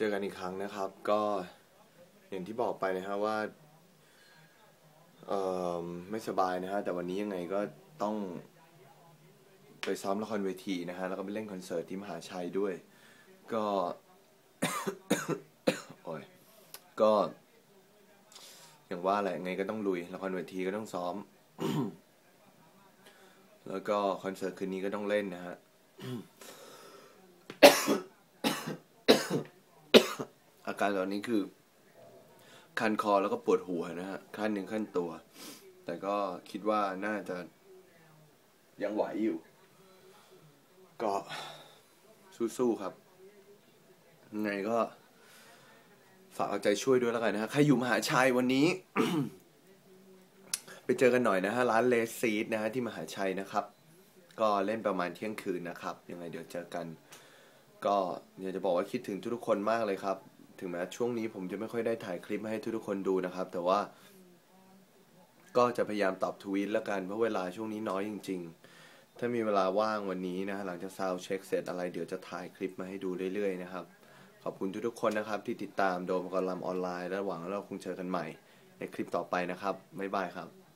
เจอกันอีกครั้งนะครับ ก็อย่างที่บอกไปนะฮะว่าเออไม่สบายนะฮะแต่วันนี้ยังไงก็ต้อง ไปซ้อมละครเวทีนะฮะแล้วก็ไปเล่นคอนเสิร์ตที่มหาชัยด้วย ก็โอ้ยก็อย่างว่าแหละไงก็ต้องลุยละครเวทีก็ต้องซ้อม แล้วก็คอนเสิร์ตคืนนี้ก็ต้องเล่นนะฮะ อา การตอนนี้คือ คันคอแล้วก็ปวดหัวนะฮะขั้นหนึ่งขั้นตัว แต่ก็คิดว่าน่าจะยังไหวอยู่ ก็สู้ๆครับยังไงก็ ฝากเอาใจช่วยด้วยแล้วกันนะฮะใครอยู่มหาชัยวันนี้ ไปเจอกันหน่อยนะฮะร้านเลสซีดนะฮะที่มหาชัยนะครับ ก็เล่นประมาณเที่ยงคืนนะครับ ยังไงเดี๋ยวเจอกัน ก็อยากจะบอกว่าคิดถึงทุกๆคนมากเลยครับ ถึงแม้ช่วงนี้ผมจะไม่ค่อยได้ถ่ายคลิปมาให้ทุกๆคนดูนะครับ แต่ว่า ก็จะพยายามตอบทวีตล้วกันเพราะเวลาช่วงนี้น้อยจริง ๆ ถ้ามีเวลาว่างวันนี้นะฮะหลังจากซาวเช็คเสร็จอะไรเดี๋ยวจะถ่ายคลิปมาให้ดูเรื่อยๆนะครับ ขอบคุณทุกๆคนนะครับ ที่ติดตามโดมกอลัมออนไลน์และหวังว่าเราคงเจอกันใหม่ ในคลิปต่อไปนะครับบ๊ายบายครับ